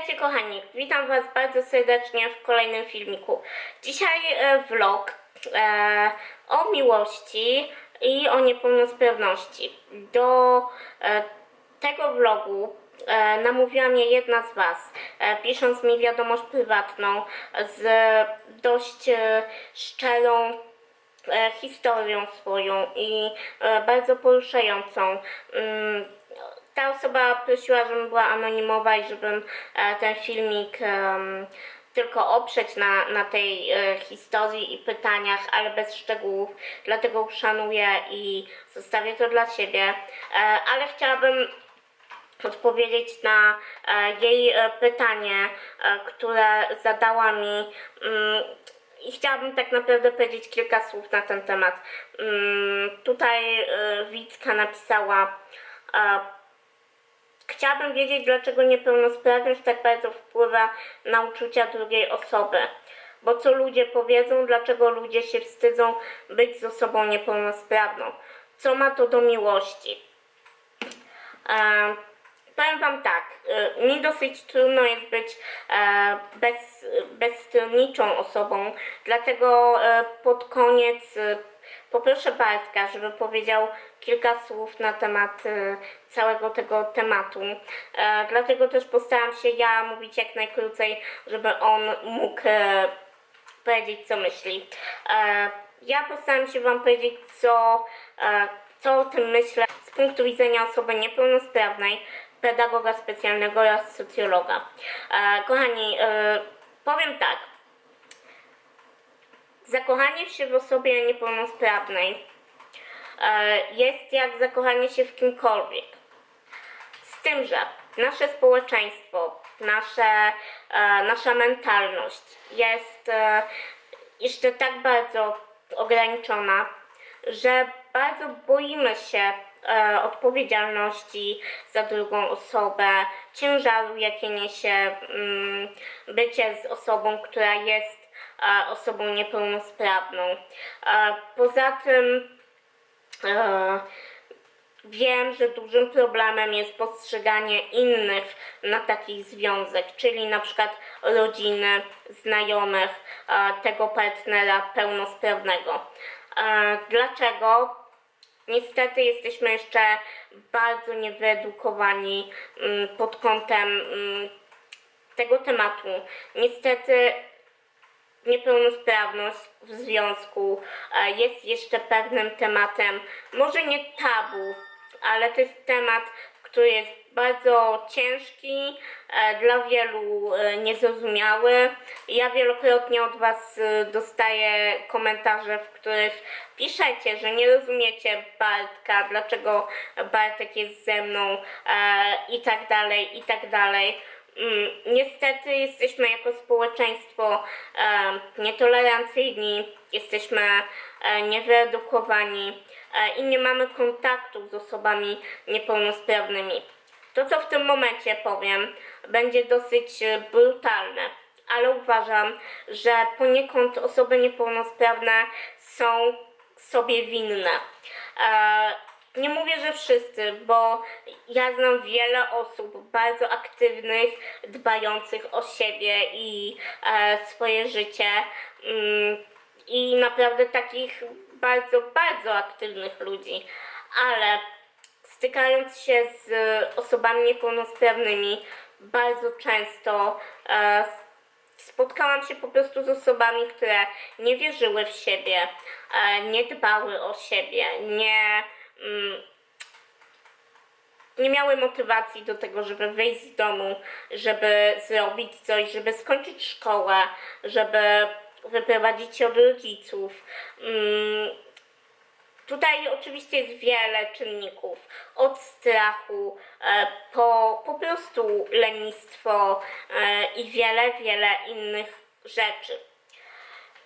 Witajcie kochani, witam was bardzo serdecznie w kolejnym filmiku. Dzisiaj e, vlog e, o miłości i o niepełnosprawności. Do e, tego vlogu namówiła mnie jedna z was, pisząc mi wiadomość prywatną z dość szczerą historią swoją i bardzo poruszającą. Ta osoba prosiła, żebym była anonimowa i żebym e, ten filmik tylko oprzeć na, na tej e, historii i pytaniach, ale bez szczegółów, dlatego uszanuję i zostawię to dla siebie. E, ale chciałabym odpowiedzieć na e, jej e, pytanie, e, które zadała mi. Mm, I chciałabym tak naprawdę powiedzieć kilka słów na ten temat. Mm, tutaj e, Wicka napisała. E, Chciałabym wiedzieć, dlaczego niepełnosprawność tak bardzo wpływa na uczucia drugiej osoby. Bo co ludzie powiedzą, dlaczego ludzie się wstydzą być z osobą niepełnosprawną? Co ma to do miłości? E, powiem Wam tak, e, mi dosyć trudno jest być e, bez, bezstronniczą osobą, dlatego e, pod koniec e, poproszę Bartka, żeby powiedział kilka słów na temat e, całego tego tematu. E, dlatego też postaram się ja mówić jak najkrócej, żeby on mógł e, powiedzieć, co myśli. E, ja postaram się Wam powiedzieć, co, co o tym myślę z punktu widzenia osoby niepełnosprawnej, pedagoga specjalnego oraz socjologa. Kochani, powiem tak. Zakochanie się w osobie niepełnosprawnej e, jest jak zakochanie się w kimkolwiek. Z tym, że nasze społeczeństwo, nasze, e, nasza mentalność jest e, jeszcze tak bardzo ograniczona, że bardzo boimy się odpowiedzialności za drugą osobę, ciężaru, jakie niesie mm, bycie z osobą, która jest osobą niepełnosprawną. Poza tym Wiem, że dużym problemem jest postrzeganie innych na taki związek, czyli na przykład rodziny, znajomych tego partnera pełnosprawnego. Dlaczego? Niestety jesteśmy jeszcze bardzo niewyedukowani mm, pod kątem mm, tego tematu. Niestety niepełnosprawność w związku e, jest jeszcze pewnym tematem, może nie tabu, ale to jest temat, który jest bardzo ciężki, e, dla wielu e, niezrozumiały. Ja wielokrotnie od Was dostaję komentarze, w których piszecie, że nie rozumiecie Bartka, dlaczego Bartek jest ze mną i tak dalej, i tak dalej. Mm, Niestety jesteśmy jako społeczeństwo nietolerancyjni, jesteśmy e, niewyedukowani e, i nie mamy kontaktu z osobami niepełnosprawnymi. To, co w tym momencie powiem, będzie dosyć e, brutalne, ale uważam, że poniekąd osoby niepełnosprawne są sobie winne. Nie mówię, że wszyscy, bo ja znam wiele osób bardzo aktywnych, dbających o siebie i e, swoje życie. Mm, I naprawdę takich bardzo, bardzo aktywnych ludzi. Ale stykając się z osobami niepełnosprawnymi, bardzo często e, spotkałam się po prostu z osobami, które nie wierzyły w siebie, e, nie dbały o siebie, nie, nie miały motywacji do tego, żeby wyjść z domu, żeby zrobić coś, żeby skończyć szkołę, żeby wyprowadzić się od rodziców. Mm, Tutaj oczywiście jest wiele czynników, od strachu, e, po po prostu lenistwo e, i wiele, wiele innych rzeczy.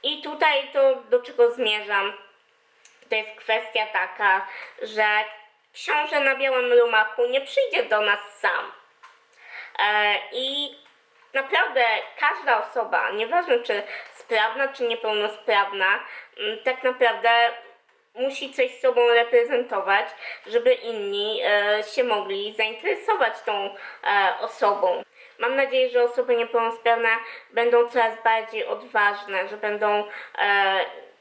I tutaj to, do czego zmierzam, to jest kwestia taka, że książę na białym rumaku nie przyjdzie do nas sam. E, I naprawdę każda osoba, nieważne czy sprawna, czy niepełnosprawna, tak naprawdę musi coś sobą reprezentować, żeby inni e, się mogli zainteresować tą e, osobą. mam nadzieję, że osoby niepełnosprawne będą coraz bardziej odważne, że będą,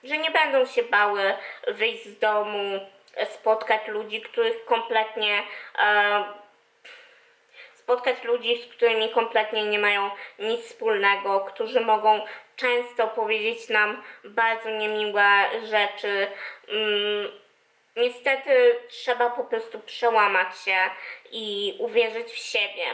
że nie będą się bały wyjść z domu, spotkać ludzi, których kompletnie e, spotkać ludzi, z którymi kompletnie nie mają nic wspólnego, którzy mogą często powiedzieć nam bardzo niemiłe rzeczy. Mm, niestety trzeba po prostu przełamać się i uwierzyć w siebie.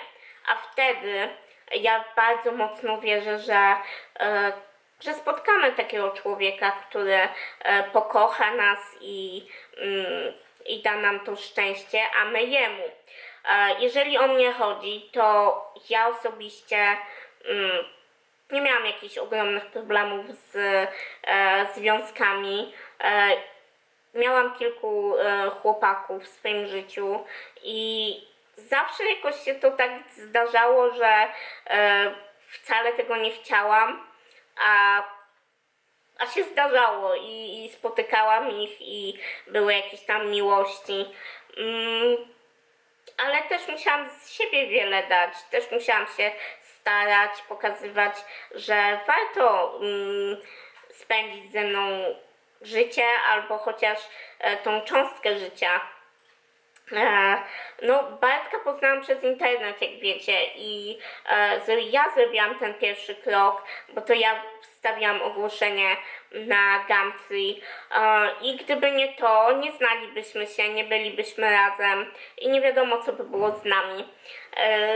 A wtedy ja bardzo mocno wierzę, że, e, że spotkamy takiego człowieka, który e, pokocha nas i, mm, i da nam to szczęście, a my jemu. E, Jeżeli o mnie chodzi, to ja osobiście mm, nie miałam jakichś ogromnych problemów z e, związkami. Miałam kilku chłopaków w swoim życiu i zawsze jakoś się to tak zdarzało, że wcale tego nie chciałam, a, a się zdarzało i, i spotykałam ich i były jakieś tam miłości. Mm, ale też musiałam z siebie wiele dać, też musiałam się starać, pokazywać, że warto mm, spędzić ze mną życie albo chociaż e, tą cząstkę życia. E, no, Bartka poznałam przez internet, jak wiecie, i e, ja zrobiłam ten pierwszy krok, bo to ja wstawiłam ogłoszenie na Gumtree e, i gdyby nie to, nie znalibyśmy się, nie bylibyśmy razem i nie wiadomo, co by było z nami. E,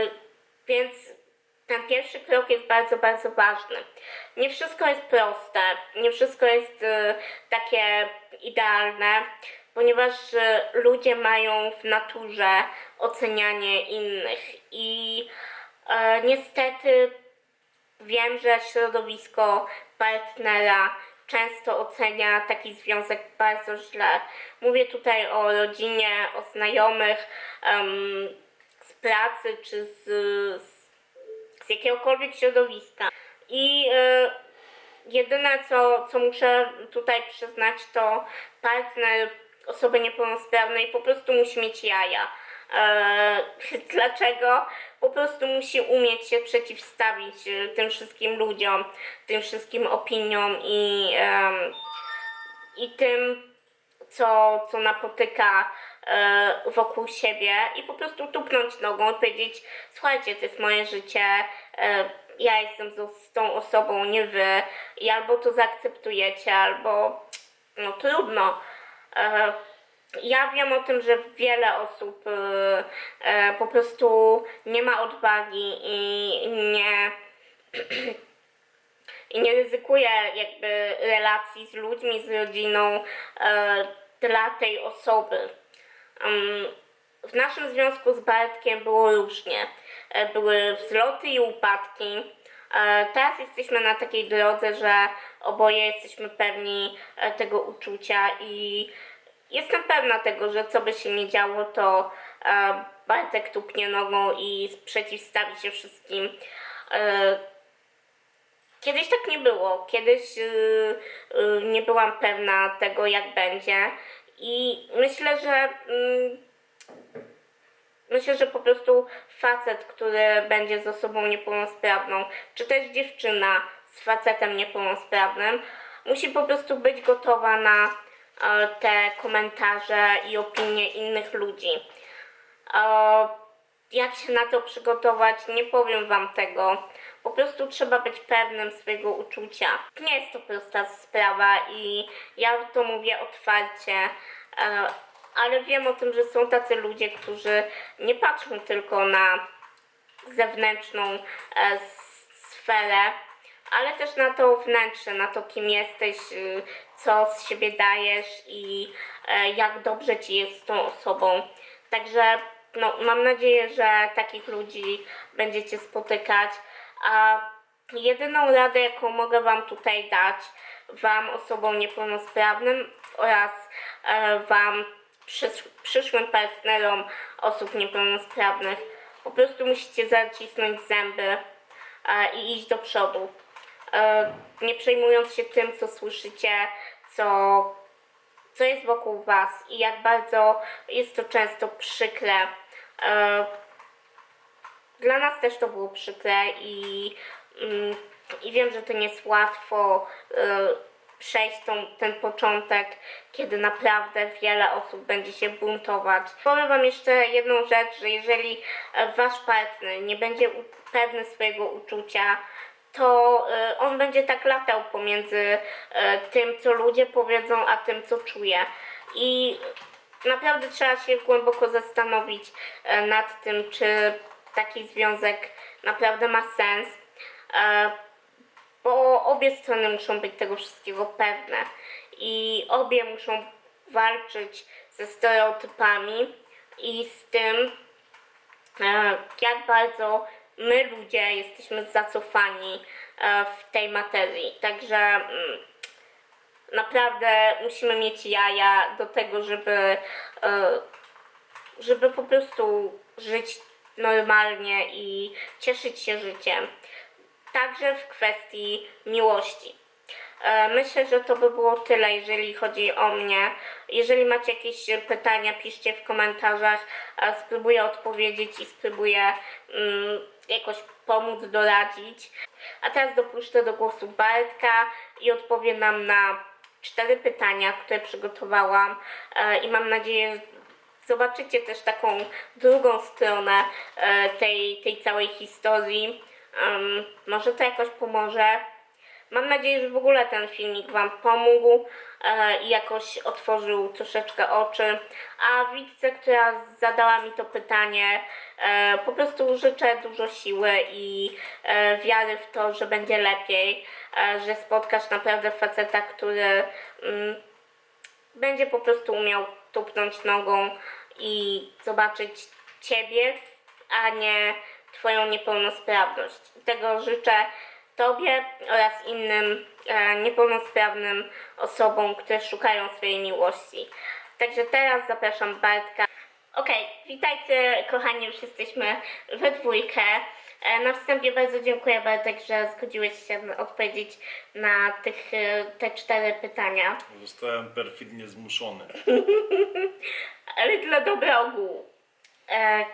więc ten pierwszy krok jest bardzo, bardzo ważny. Nie wszystko jest proste, nie wszystko jest e, takie idealne, ponieważ e, ludzie mają w naturze ocenianie innych i e, niestety wiem, że środowisko partnera często ocenia taki związek bardzo źle. Mówię tutaj o rodzinie, o znajomych em, z pracy czy z, z jakiegokolwiek środowiska. I e, jedyne, co, co muszę tutaj przyznać, to partner osoby niepełnosprawnej po prostu musi mieć jaja. E, dlaczego? Po prostu musi umieć się przeciwstawić e, tym wszystkim ludziom, tym wszystkim opiniom i, em, i tym, co, co napotyka e, wokół siebie i po prostu tupnąć nogą i powiedzieć, słuchajcie, to jest moje życie, e, ja jestem z, z tą osobą, nie wy i albo to zaakceptujecie, albo no trudno. E, ja wiem o tym, że wiele osób e, e, po prostu nie ma odwagi i nie i nie ryzykuje jakby relacji z ludźmi, z rodziną dla tej osoby. W naszym związku z Bartkiem było różnie. Były wzloty i upadki. E, teraz jesteśmy na takiej drodze, że oboje jesteśmy pewni e, tego uczucia i jestem pewna tego, że co by się nie działo, to e, Bartek tupnie nogą i przeciwstawi się wszystkim. Kiedyś tak nie było. Kiedyś nie byłam pewna tego, jak będzie. I myślę, że yy, myślę, że po prostu facet, który będzie z osobą niepełnosprawną, czy też dziewczyna z facetem niepełnosprawnym, musi po prostu być gotowa na e, te komentarze i opinie innych ludzi. E, jak się na to przygotować, nie powiem Wam tego. Po prostu trzeba być pewnym swojego uczucia. Nie jest to prosta sprawa i ja to mówię otwarcie, e, ale wiem o tym, że są tacy ludzie, którzy nie patrzą tylko na zewnętrzną e, sferę, ale też na to wnętrze, na to kim jesteś, y, co z siebie dajesz i e, jak dobrze ci jest z tą osobą. Także no, mam nadzieję, że takich ludzi będziecie spotykać. A jedyną radę, jaką mogę Wam tutaj dać, Wam, osobom niepełnosprawnym oraz e, Wam, przysz, przyszłym partnerom osób niepełnosprawnych, po prostu musicie zacisnąć zęby e, i iść do przodu. E, nie przejmując się tym, co słyszycie, co co jest wokół Was i jak bardzo jest to często przykre. E, dla nas też to było przykre i, mm, i wiem, że to nie jest łatwo przejść tą, ten początek, kiedy naprawdę wiele osób będzie się buntować. Powiem Wam jeszcze jedną rzecz, że jeżeli e, Wasz partner nie będzie pewny swojego uczucia, to y, on będzie tak latał pomiędzy y, tym, co ludzie powiedzą, a tym, co czuje. I naprawdę trzeba się głęboko zastanowić e, nad tym, czy taki związek naprawdę ma sens, e, bo obie strony muszą być tego wszystkiego pewne i obie muszą walczyć ze stereotypami i z tym, e, jak bardzo my ludzie jesteśmy zacofani e, w tej materii. Także mm, naprawdę musimy mieć jaja do tego, żeby, e, żeby po prostu żyć normalnie i cieszyć się życiem. Także w kwestii miłości. E, Myślę, że to by było tyle, jeżeli chodzi o mnie. Jeżeli macie jakieś pytania, piszcie w komentarzach. E, Spróbuję odpowiedzieć i spróbuję mm, jakoś pomóc, doradzić. A teraz dopuszczę do głosu Bartka i odpowie nam na cztery pytania, które przygotowałam. E, I mam nadzieję, że zobaczycie też taką drugą stronę tej, tej całej historii. Em, może to jakoś pomoże. Mam nadzieję, że w ogóle ten filmik Wam pomógł e, i jakoś otworzył troszeczkę oczy. A widzce, która zadała mi to pytanie, e, po prostu życzę dużo siły i e, wiary w to, że będzie lepiej, że spotkasz naprawdę faceta, który mm, będzie po prostu umiał tupnąć nogą i zobaczyć Ciebie, a nie Twoją niepełnosprawność. Tego życzę Tobie oraz innym e, niepełnosprawnym osobom, które szukają swojej miłości. Także teraz zapraszam Bartka. Okej, witajcie kochani, już jesteśmy we dwójkę. E, Na wstępie bardzo dziękuję Bartek, że zgodziłeś się odpowiedzieć na tych, e, te cztery pytania. Zostałem perfidnie zmuszony. ale dla dobra ogółu. E, e,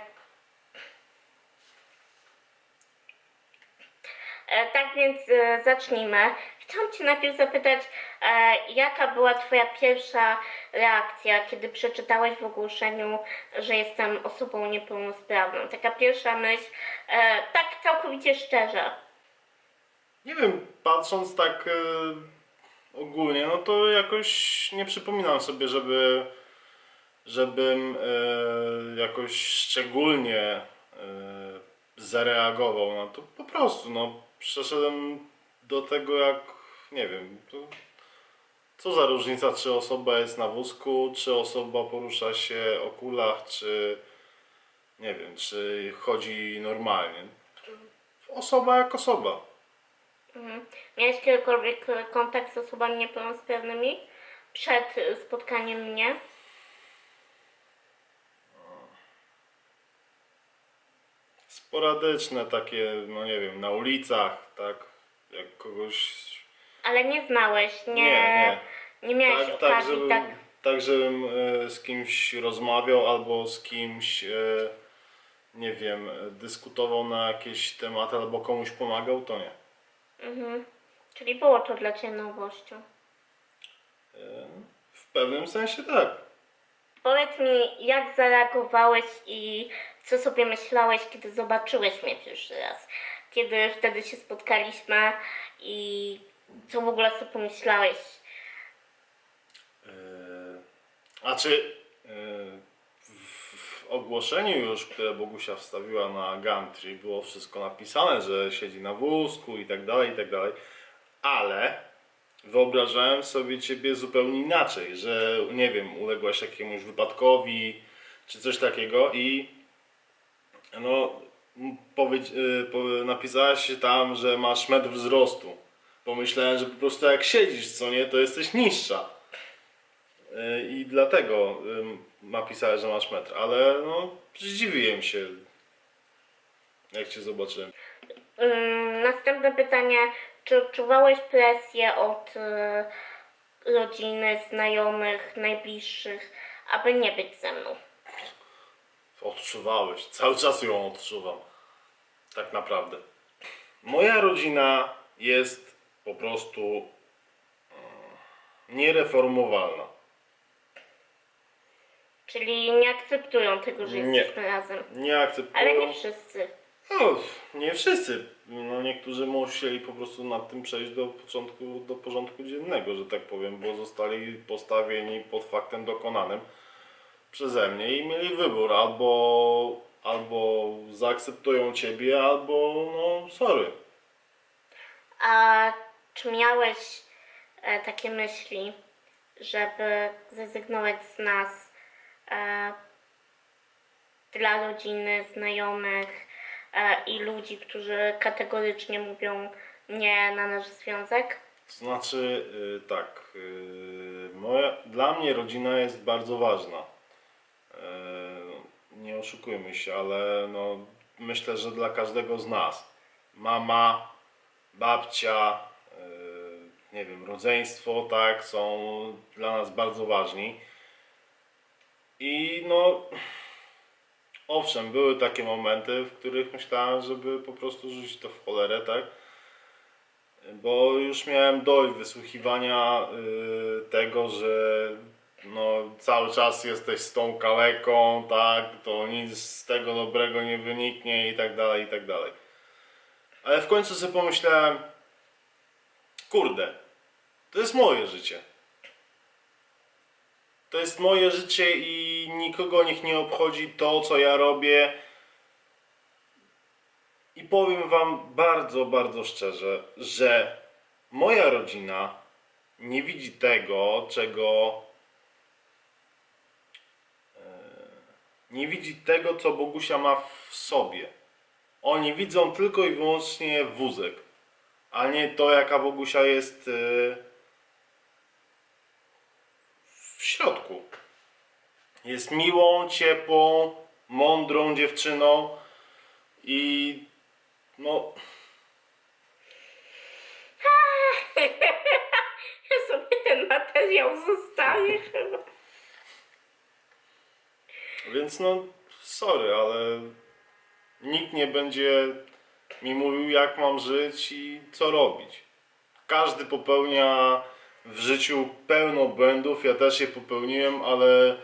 tak więc e, zacznijmy. Chciałam Cię najpierw zapytać, e, jaka była Twoja pierwsza reakcja, kiedy przeczytałeś w ogłoszeniu, że jestem osobą niepełnosprawną? Taka pierwsza myśl, e, tak całkowicie szczerze. Nie wiem, patrząc tak e, ogólnie, no to jakoś nie przypominam sobie, żeby żebym e, jakoś szczególnie e, zareagował na to. Po prostu, no, przeszedłem do tego jak, nie wiem, co za różnica, czy osoba jest na wózku, czy osoba porusza się o kulach, czy nie wiem, czy chodzi normalnie. Osoba jak osoba. Mhm. Miałeś kiedykolwiek kontakt z osobami niepełnosprawnymi przed spotkaniem mnie? Sporadyczne takie, no nie wiem, na ulicach, tak, jak kogoś... Ale nie znałeś, nie, Nie, nie. nie miałeś Tak, tak, okazji, żebym, tak. tak, żebym e, z kimś rozmawiał albo z kimś, e, nie wiem, dyskutował na jakieś tematy albo komuś pomagał, to nie. Mhm. Czyli było to dla Ciebie nowością. E, w pewnym sensie tak. Powiedz mi, jak zareagowałeś i co sobie myślałeś, kiedy zobaczyłeś mnie pierwszy raz? Kiedy wtedy się spotkaliśmy i co w ogóle sobie pomyślałeś? E, A czy e, w, ogłoszeniu już, które Bogusia wstawiła na Gumtree, było wszystko napisane, że siedzi na wózku i tak dalej, i tak dalej, ale wyobrażałem sobie ciebie zupełnie inaczej, że nie wiem, uległaś jakiemuś wypadkowi czy coś takiego i no powiedz, y, napisałaś tam, że masz metr wzrostu. Pomyślałem, że po prostu jak siedzisz, co nie, to jesteś niższa. Y, I dlatego ym, napisałem, że masz metr, ale no zdziwiłem się, jak cię zobaczyłem. Następne pytanie. Czy odczuwałeś presję od e, rodziny, znajomych, najbliższych, aby nie być ze mną? Odczuwałeś, cały czas ją odczuwam. Tak naprawdę. Moja rodzina jest po prostu mm, niereformowalna. Czyli nie akceptują tego, że Nie. jesteśmy razem. Nie akceptują. Ale nie wszyscy. No, nie wszyscy. No, niektórzy musieli po prostu nad tym przejść do początku, do porządku dziennego, że tak powiem, bo zostali postawieni pod faktem dokonanym przeze mnie i mieli wybór albo, albo zaakceptują ciebie, albo no sorry. A czy miałeś e, takie myśli, żeby zrezygnować z nas e, dla rodziny, znajomych e, i ludzi, którzy kategorycznie mówią nie na nasz związek? To znaczy y, tak, y, moja, dla mnie rodzina jest bardzo ważna. Y, nie oszukujmy się, ale no, myślę, że dla każdego z nas. Mama, babcia, y, nie wiem, rodzeństwo, tak, są dla nas bardzo ważni. I no, owszem, były takie momenty, w których myślałem, żeby po prostu rzucić to w cholerę, tak? Bo już miałem dość wysłuchiwania y, tego, że no, cały czas jesteś z tą kaleką, tak, to nic z tego dobrego nie wyniknie i tak dalej, i tak dalej. Ale w końcu sobie pomyślałem, kurde, to jest moje życie. To jest moje życie i nikogo niech nie obchodzi to, co ja robię. I powiem Wam bardzo, bardzo szczerze, że moja rodzina nie widzi tego, czego. Nie widzi tego, co Bogusia ma w sobie. Oni widzą tylko i wyłącznie wózek, a nie to, jaka Bogusia jest e, w środku. Jest miłą, ciepłą, mądrą dziewczyną i no, sobie ten materiał zostawię chyba. Więc no, sorry, ale nikt nie będzie mi mówił, jak mam żyć i co robić. Każdy popełnia w życiu pełno błędów, ja też je popełniłem, ale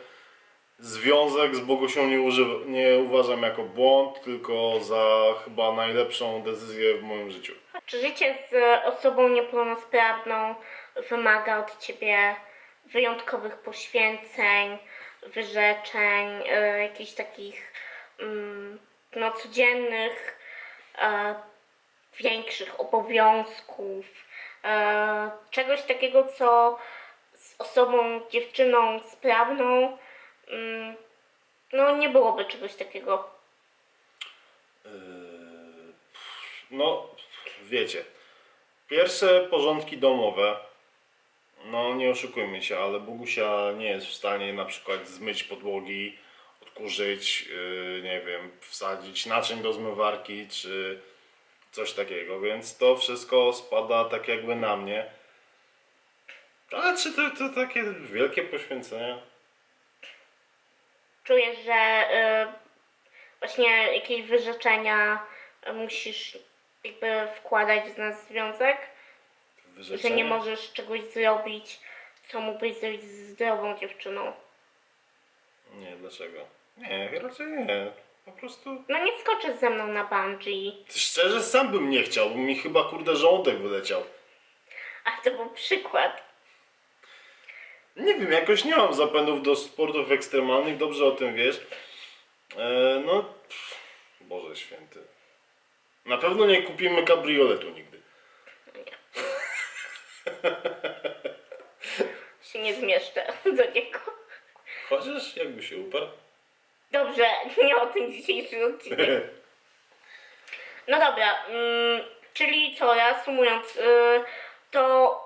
związek z Bogusią nie, nie uważam jako błąd, tylko za chyba najlepszą decyzję w moim życiu. Czy życie z osobą niepełnosprawną wymaga od ciebie wyjątkowych poświęceń, wyrzeczeń, e, jakichś takich mm, no, codziennych, e, większych obowiązków, e, czegoś takiego, co z osobą, dziewczyną sprawną, mm, no nie byłoby czegoś takiego. No, wiecie, pierwsze porządki domowe, no nie oszukujmy się, ale Bogusia nie jest w stanie na przykład zmyć podłogi, odkurzyć, yy, nie wiem, wsadzić naczyń do zmywarki czy coś takiego, więc to wszystko spada tak jakby na mnie. Ale czy to, to takie wielkie poświęcenie? czujesz, że y, właśnie jakieś wyrzeczenia musisz jakby wkładać w nas związek, że nie możesz czegoś zrobić, co mógłbyś zrobić z zdrową dziewczyną. Nie, dlaczego? Nie, raczej nie. Po prostu No nie skoczysz ze mną na bungee, Szczerze, sam bym nie chciał, bo mi chyba kurde żołądek wyleciał. a to był przykład. Nie wiem, jakoś nie mam zapędów do sportów ekstremalnych, dobrze o tym wiesz. E, no, pff, Boże święty. Na pewno nie kupimy kabrioletu nigdy. Się nie zmieszczę do niego. Chociaż jakby się uparł. Dobrze, nie o tym dzisiejszy odcinek. No dobra, mm, czyli co, reasumując, y, to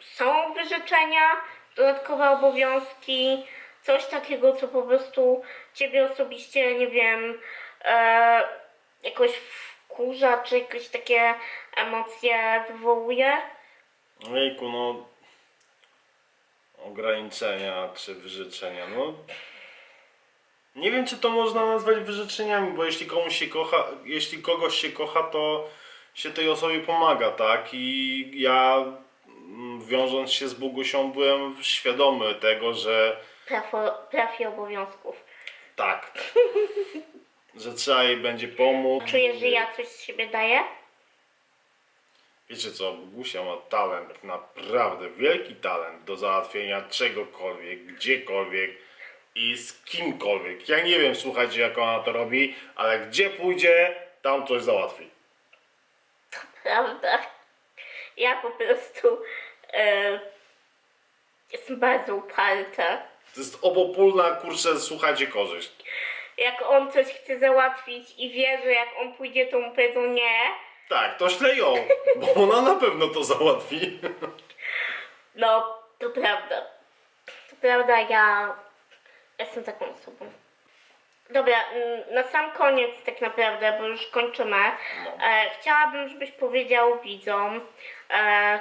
są wyrzeczenia, dodatkowe obowiązki, coś takiego, co po prostu ciebie osobiście, nie wiem, e, jakoś wkurza, czy jakieś takie emocje wywołuje? Ojejku, no... Ograniczenia czy wyrzeczenia, no... Nie wiem, czy to można nazwać wyrzeczeniami, bo jeśli komuś się kocha, jeśli kogoś się kocha, to się tej osobie pomaga, tak? I ja mm, wiążąc się z Bogusią byłem świadomy tego, że Praw, i obowiązków. tak, że trzeba jej będzie pomóc. Czuję, że ja coś z siebie daję? Wiecie co, Bogusia ma talent, naprawdę wielki talent do załatwienia czegokolwiek, gdziekolwiek i z kimkolwiek. Ja nie wiem, słuchajcie, jak ona to robi, ale gdzie pójdzie, tam coś załatwi. Prawda? Ja po prostu e, jestem bardzo uparta. To jest obopólna, kurczę, słuchajcie, korzyść. Jak on coś chce załatwić i wie, że jak on pójdzie, to mu powiedzą nie, Tak, to ślę ją, bo ona na pewno to załatwi. no to prawda. To prawda, ja jestem taką osobą. Dobra, mm, na sam koniec tak naprawdę, bo już kończymy. No. E, chciałabym, żebyś powiedział widzom, e,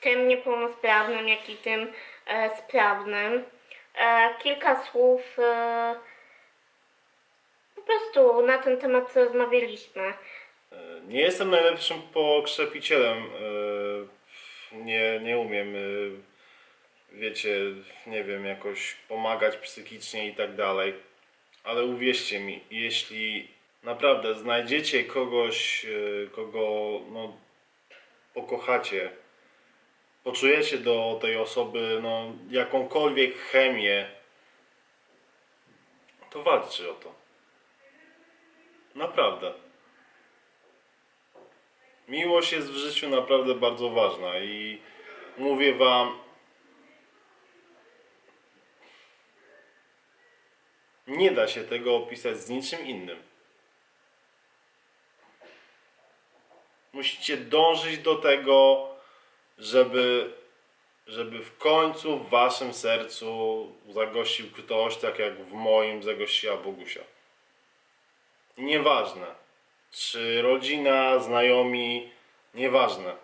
tym niepełnosprawnym, jak i tym e, sprawnym, e, kilka słów e, po prostu na ten temat, co rozmawialiśmy. E, Nie jestem najlepszym pokrzepicielem. e, Nie, nie umiem, e, wiecie, nie wiem, jakoś pomagać psychicznie i tak dalej. Ale uwierzcie mi, jeśli naprawdę znajdziecie kogoś, kogo no, pokochacie, poczujecie do tej osoby no, jakąkolwiek chemię, to walczcie o to. Naprawdę. Miłość jest w życiu naprawdę bardzo ważna i mówię wam, nie da się tego opisać z niczym innym. Musicie dążyć do tego, żeby, żeby w końcu w waszym sercu zagościł ktoś, tak jak w moim zagościła Bogusia. Nieważne czy rodzina, znajomi, nieważne.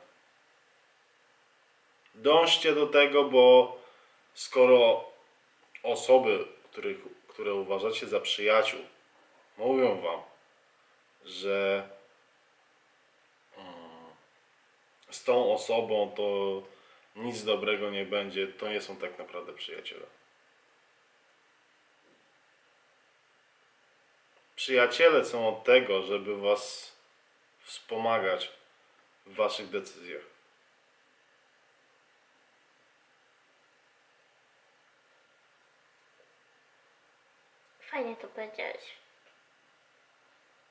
Dążcie do tego, bo skoro osoby, których, które uważacie za przyjaciół, mówią wam, że mm, z tą osobą to nic dobrego nie będzie, to nie są tak naprawdę przyjaciele. Przyjaciele są od tego, żeby was wspomagać w waszych decyzjach. Fajnie to powiedziałeś.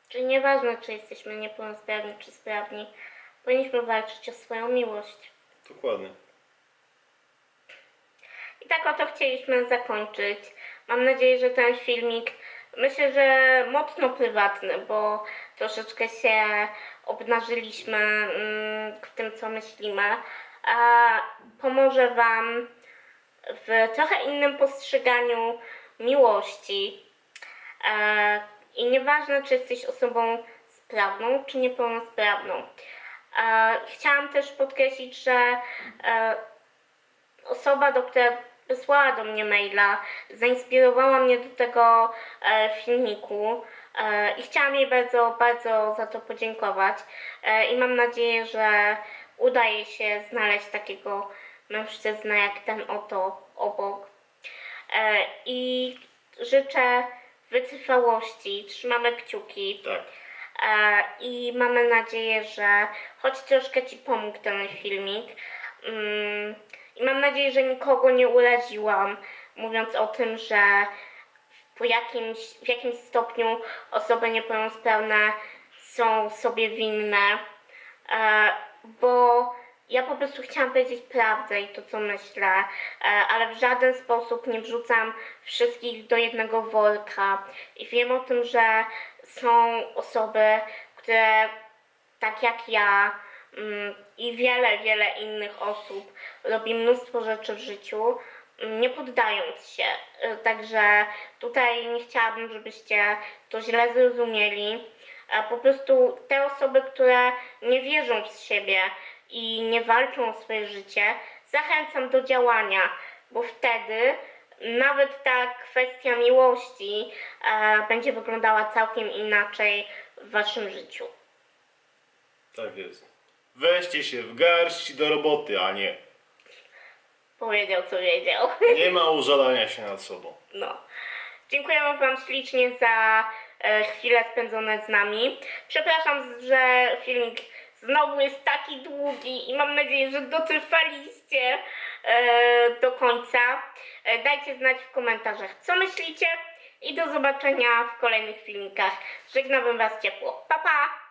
Czyli nieważne, czy jesteśmy niepełnosprawni, czy sprawni, powinniśmy walczyć o swoją miłość. Dokładnie. I tak oto chcieliśmy zakończyć. Mam nadzieję, że ten filmik, myślę, że mocno prywatny, bo troszeczkę się obnażyliśmy mm, w tym, co myślimy, a pomoże Wam w trochę innym postrzeganiu miłości. E, I nieważne, czy jesteś osobą sprawną, czy niepełnosprawną. E, Chciałam też podkreślić, że e, osoba, do która wysłała do mnie maila, zainspirowała mnie do tego e, filmiku e, i chciałam jej bardzo, bardzo za to podziękować e, i mam nadzieję, że udaje się znaleźć takiego mężczyznę jak ten oto obok. E, I życzę wytrwałości, trzymamy kciuki. Tak. E, I mamy nadzieję, że choć troszkę Ci pomógł ten filmik. Mm, mam nadzieję, że nikogo nie uraziłam, mówiąc o tym, że po jakimś, w jakimś stopniu osoby niepełnosprawne są sobie winne, e, bo ja po prostu chciałam powiedzieć prawdę i to, co myślę, e, ale w żaden sposób nie wrzucam wszystkich do jednego worka. I wiem o tym, że są osoby, które tak jak ja i wiele, wiele innych osób robi mnóstwo rzeczy w życiu, mm, nie poddając się. Y, Także tutaj nie chciałabym, żebyście to źle zrozumieli. Po prostu te osoby, które nie wierzą w siebie i nie walczą o swoje życie, zachęcam do działania, bo wtedy nawet ta kwestia miłości e, będzie wyglądała całkiem inaczej w waszym życiu. Tak jest. Weźcie się w garść do roboty, a nie. Powiedział, co wiedział. Nie ma użalania się nad sobą. No. Dziękujemy Wam ślicznie za e, chwile spędzone z nami. Przepraszam, że filmik znowu jest taki długi i mam nadzieję, że dotrwaliście e, do końca. E, dajcie znać w komentarzach, co myślicie i do zobaczenia w kolejnych filmikach. Żegnam Was ciepło. Pa, pa!